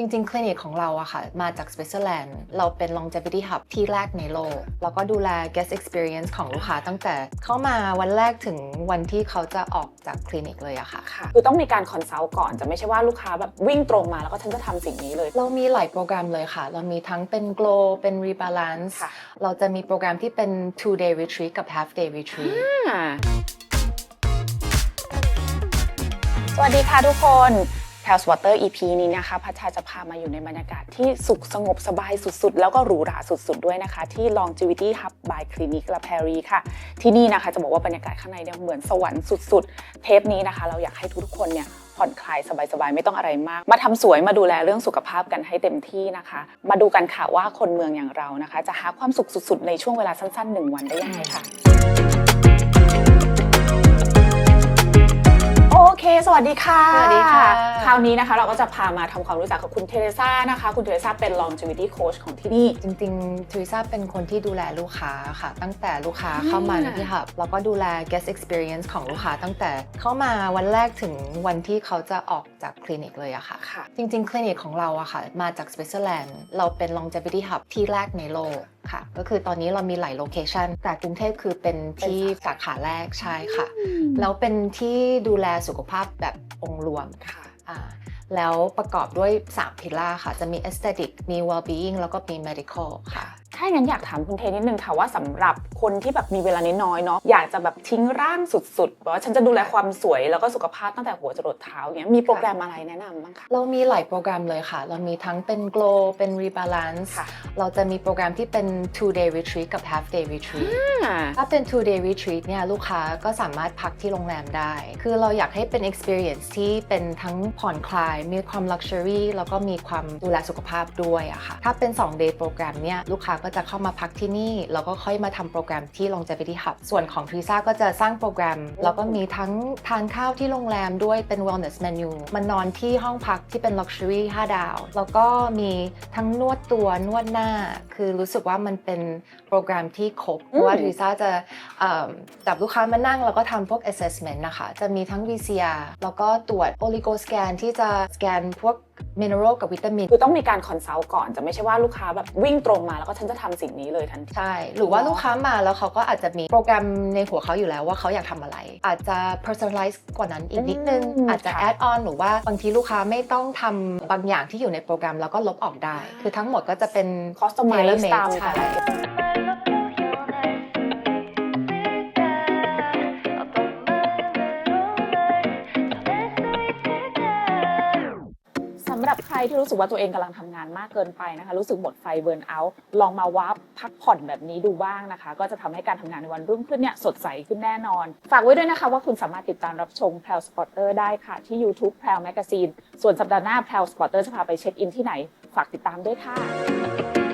จริงๆ คลินิกของเราอะค่ะ มาจากสวิตเซอร์แลนด์ เราเป็น longevity hub ที่แรกในโลก แล้วก็ดูแล guest experience ของลูกค้าตั้งแต่เข้ามาวันแรกถึงวันที่เขาจะออกจากคลินิกเลยอะค่ะค่ะคือต้องมีการคอนซัลท์ก่อนจะไม่ใช่ว่าลูกค้าแบบวิ่งตรงมาแล้วก็ฉันจะทำสิ่งนี้เลย เรามีหลายโปรแกรมเลยค่ะ เรามีทั้งเป็น glow เป็น rebalance ค่ะเราจะมีโปรแกรมที่เป็น two day retreat กับ half day retreat อ่าสวัสดีค่ะทุกคน p a l s Water EP นี้นะคะพัชชาจะพามาอยู่ในบรรยากาศที่สุขสงบสบายสุดๆ แล้วก็หรูหราสุดๆ ด้วยนะคะ ที่ Longevity Hub by Clinic La p a r i ค่ะ ที่นี่นะคะจะบอกว่าบรรยากาศข้างในเนี่ยเหมือนสวรรค์สุดๆ เทปนี้นะคะ เราอยากให้ทุกๆคนเนี่ยผ่อนคลายสบายๆ ไม่ต้องอะไรมาก มาทำสวยมาดูแลเรื่องสุขภาพกันให้เต็มที่นะคะ มาดูกันค่ะว่าคนเมืองอย่างเรานะคะ จะหาความสุขสุดๆ ในช่วงเวลาสั้นๆหนึ่งวันได้ยังไงค่ะ เค สวัสดีค่ะ สวัสดีค่ะ คราวนี้นะคะเราก็จะพามาทำความรู้จักกับคุณเทเรซ่านะคะ คุณเทเรซ่าเป็น longevity coach ของที่นี่ จริงๆทริซาเป็นคนที่ดูแลลูกค้าค่ะ ตั้งแต่ลูกค้าอ่าเข้ามาในที่หับแล้วก็ดูแล guest experience ของลูกค้าตั้งแต่เข้ามาวันแรกถึงวันที่เขาจะออกจากคลินิกเลยอะค่ะค่ะจริงๆ คลินิกของเราอะค่ะ มาจากสวิตเซอร์แลนด์ เราเป็น longevity hub ที่แรกในโลก ค่ะ ก็คือตอนนี้เรามีหลายโลเคชันแต่กรุงเทพคือเป็นที่เป็นสาสาขาแรกใช่ค่ะ แล้วเป็นที่ดูแลสุขภาพแบบองค์รวมค่ะอ่าแล้วประกอบด้วย 3 พิล่าค่ะ จะมี aesthetic มี well-being แล้วก็มี medical ค่ะ ถ้าอย่างนั้นอยากถามคุณเทนิดนึงค่ะว่าสำหรับคนที่แบบมีเวลาน้อยๆเนาะอยากจะแบบทิ้งร่างสุดๆแบบว่าฉันจะดูแลความสวยแล้วก็สุขภาพตั้งแต่หัวจรดเท้าอย่างเงี้ยมีโปรแกรมอะไรแนะนำบ้างคะเรามีหลายโปรแกรมเลยค่ะ เรามีทั้งเป็น glow เป็น rebalance ค่ะเราจะมีโปรแกรมที่เป็น two day retreat กับ half day retreat อ่าถ้าเป็น two day retreat เนี่ยลูกค้าก็สามารถพักที่โรงแรมได้ คือเราอยากให้เป็น experience ที่เป็นทั้งผ่อนคลาย มีความ luxury แล้วก็มีความดูแลสุขภาพด้วยอะค่ะ ถ้าเป็น 2 day โปรแกรมเนี่ยลูกค้าก็จะเข้ามาพักที่นี่ แล้วก็ค่อยมาทำโปรแกรมที่ longevity hub ส่วนของ Trisa ก็จะสร้างโปรแกรม แล้วก็มีทั้งทานข้าวที่โรงแรมด้วยเป็น wellness menu มันนอนที่ห้องพักที่เป็น luxury 5 ดาว แล้วก็มีทั้งนวดตัวนวดหน้า คือรู้สึกว่ามันเป็นโปรแกรมที่ครบเพราะว่าอืมทริซาจะเอิ่มจับลูกค้ามานั่ง แล้วก็ทำพวก assessment นะคะ จะมีทั้ง VCR แล้วก็ตรวจ oligo scan ที่จะสแกนพวก mineral กับวิตามิน คือต้องมีการคอนซัลท์ก่อนจะไม่ใช่ว่าลูกค้าแบบวิ่งตรงมาแล้วก็ฉันจะทำสิ่งนี้เลยทันทีใช่ หรือว่าลูกค้ามาแล้วเขาก็อาจจะมีโปรแกรมในหัวเขาอยู่แล้วว่าเขาอยากทำอะไร อาจจะ personalize กว่านั้นอีกนิดนึงอืมอาจจะค่ะ add on หรือว่าบางทีลูกค้าไม่ต้องทำบางอย่างที่อยู่ในโปรแกรมแล้วก็ลบออกได้ คือทั้งหมดก็จะเป็นคอสตอมไม tailor ซ์ made ตามใช่ หรับใครที่รู้สึกว่าตัวเองกำลังทำงานมากเกินไปนะคะ รู้สึกหมดไฟเบิร์นเอาท์ลองมาวับพักผ่อนแบบนี้ดูบ้างนะคะ ก็จะทำให้การทำงานในวันรุ่งขึ้นเนี่ยสดใสขึ้นแน่นอน ฝากไว้ด้วยนะคะว่าคุณสามารถติดตามรับชมแพลวสปอตเตอร์ได้ค่ะ ที่ YouTube แพลวแมกกาซีนส่วนสัปดาห์หน้าแพลวสปอตเตอร์จะพาไปเช็คอินที่ไหน ฝากติดตามด้วยค่ะ